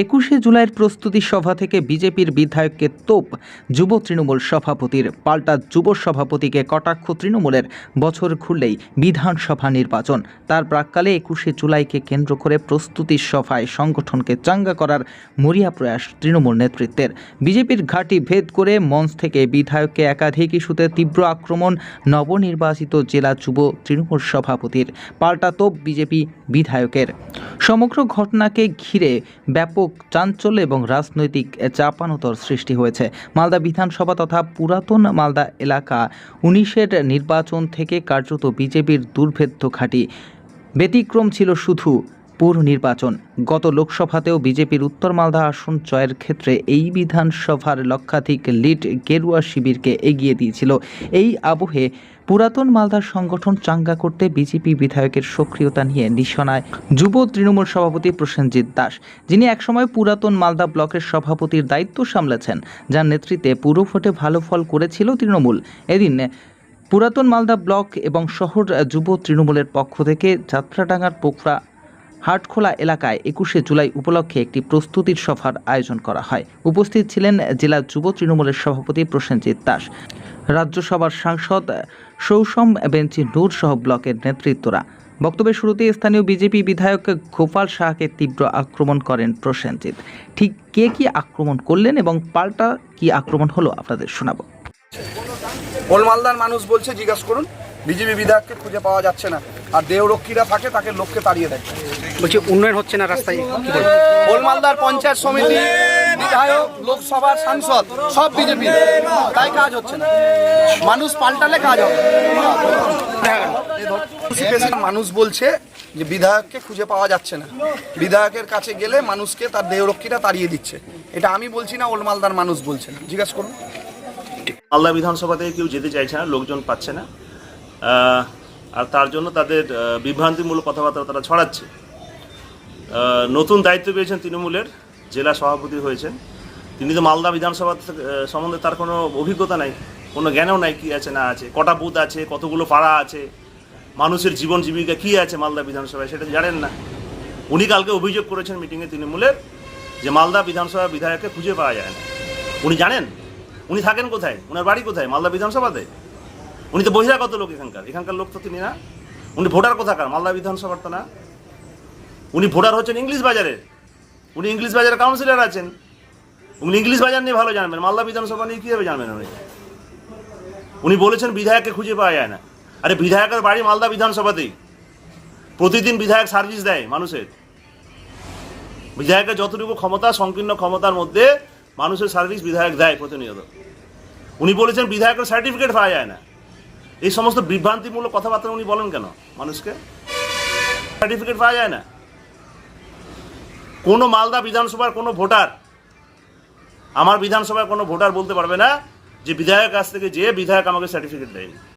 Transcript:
একুশে জুলাইয়ের প্রস্তুতি সভা থেকে বিজেপির বিধায়ককে তোপ, যুব তৃণমূল সভাপতির পাল্টা যুব সভাপতিকে কটাক্ষ তৃণমূলের বছর খুললেই বিধানসভা নির্বাচন। তার প্রাককালে একুশে জুলাইকে কেন্দ্র করে প্রস্তুতি সভায় সংগঠনকে চাঙ্গা করার মরিয়া প্রয়াস তৃণমূল নেতৃত্বের। বিজেপির ঘাঁটি ভেদ করে মঞ্চ থেকে বিধায়ককে একাধিক ইস্যুতে তীব্র আক্রমণ, নবনির্বাচিত জেলা যুব তৃণমূল সভাপতির পাল্টা তোপ বিজেপি বিধায়কের। সমগ্র ঘটনাকে ঘিরে ব্যাপক চাঞ্চল্য এবং রাজনৈতিক চাপানোতর সৃষ্টি হয়েছে। মালদা বিধানসভা তথা পুরাতন মালদা এলাকা উনিশের নির্বাচন থেকে কার্যত বিজেপির দুর্ভেদ্য খাটি ব্যতিক্রম ছিল শুধু পৌর নির্বাচন গত লোকসভাতেও বিজেপির উত্তর মালদা আসন জয়ের ক্ষেত্রে এই বিধানসভার লক্ষাধিক লিড গেরুয়া শিবিরকে এগিয়ে দিয়েছিল। এই আবহে পুরাতন মালদার সংগঠন চাঙ্গা করতে বিজেপি বিধায়কের সক্রিয়তা নিয়ে নিশানায়। যুব তৃণমূল সভাপতি প্রসেনজিৎ দাস, যিনি একসময় পুরাতন মালদা ব্লকের সভাপতির দায়িত্ব সামলেছেন, যার নেতৃত্বে পুরো ভোটে ভালো ফল করেছিল তৃণমূল। এদিন পুরাতন মালদা ব্লক এবং শহর যুব তৃণমূলের পক্ষ থেকে যাত্রাডাঙ্গার পোখরা হাটখোলা এলাকায় একুশে জুলাই উপলক্ষে একটি প্রস্তুতির সভার আয়োজন করা হয়। উপস্থিত ছিলেন জেলা যুব তৃণমূলের সভাপতি প্রসেনজিৎ দাস, রাজ্যসভার সাংসদ সৌসম বেঞ্চি নূর সহ ব্লকের নেতৃত্বরা। বক্তব্যের শুরুতে স্থানীয় বিজেপি বিধায়ক গোপাল শাহকে তীব্র আক্রমণ করেন প্রসেনজিৎ। ঠিক কে কি আক্রমণ করলেন এবং পাল্টা কি আক্রমণ হলো আপনাদের শোনাবো। ওলমালদার মানুষ বলছে, জিজ্ঞাসা করুন। বিজেপি বিধায়ককে খুঁজে পাওয়া যাচ্ছে না। আর দেহরক্ষীরা থাকে তাকে লোককে তাড়িয়ে দেয়। বলছি উন্নয়ন হচ্ছে না রাস্তায়? ওলমালদার পঞ্চায়েত সমিতি বিধায়ক লোকসভার সাংসদ সব বিজেপি। তাই কাজ হচ্ছে না। মানুষ পাল্টালে কাজ হবে। মানুষ বলছে যে বিধায়ককে খুঁজে পাওয়া যাচ্ছে না। বিধায়কের কাছে গেলে মানুষকে তার দেহরক্ষীরা তাড়িয়ে দিচ্ছে। এটা আমি বলছি না ওলমালদার মানুষ বলছেন জিজ্ঞাসা করুন। মালদা বিধানসভা থেকে কেউ যেতে চাইছে না লোকজন পাচ্ছে না। আর তার জন্য তাদের বিভ্রান্তিমূলক কথাবার্তা তারা ছড়াচ্ছে। নতুন দায়িত্ব পেয়েছেন তৃণমূলের জেলা সভাপতি হয়েছেন। তিনি তো মালদা বিধানসভা সম্বন্ধে তার কোনো অভিজ্ঞতা নাই, কোনো জ্ঞানও নাই কী আছে না আছে, কটা বুথ আছে, কতগুলো পাড়া আছে, মানুষের জীবন জীবিকা কী আছে মালদা বিধানসভায় সেটা জানেন না। উনি কালকে অভিযোগ করেছেন মিটিংয়ে তৃণমূলের যে মালদা বিধানসভা বিধায়ককে খুঁজে পাওয়া যায় না। উনি জানেন? উনি থাকেন কোথায়? ওনার বাড়ি কোথায়? মালদা বিধানসভাতে? উনি তো বহিরাগত লোক এখানকার। এখানকার লোক তো তিনি না। উনি ভোটার কোথাকার? মালদা বিধানসভার তো না। উনি ভোটার হচ্ছেন ইংলিশ বাজারের। উনি ইংলিশ বাজারের কাউন্সিলর আছেন। উনি ইংলিশ বাজার নিয়ে ভালো জানবেন। মালদা বিধানসভা নিয়ে কীভাবে জানবেন উনি? উনি বলেছেন বিধায়ককে খুঁজে পাওয়া যায় না। আরে বিধায়কের বাড়ি মালদা বিধানসভাতেই। প্রতিদিন বিধায়ক সার্ভিস দেয় মানুষের। বিধায়কের যতটুকু ক্ষমতা, সংকীর্ণ ক্ষমতার মধ্যে মানুষের সার্ভিস বিধায়ক দেয় প্রতিনিয়ত। উনি বলেছেন বিধায়কের সার্টিফিকেট পাওয়া যায় না। এই সমস্ত বিভ্রান্তিমূলক কথাবার্তা উনি বলেন কেন মানুষকে? সার্টিফিকেট পাওয়া যায় না। কোনো মালদা বিধানসভার কোনো ভোটার, আমার বিধানসভার কোনো ভোটার বলতে পারবে না যে বিধায়ক কাছ থেকে যে বিধায়ক আমাকে সার্টিফিকেট দেয়নি।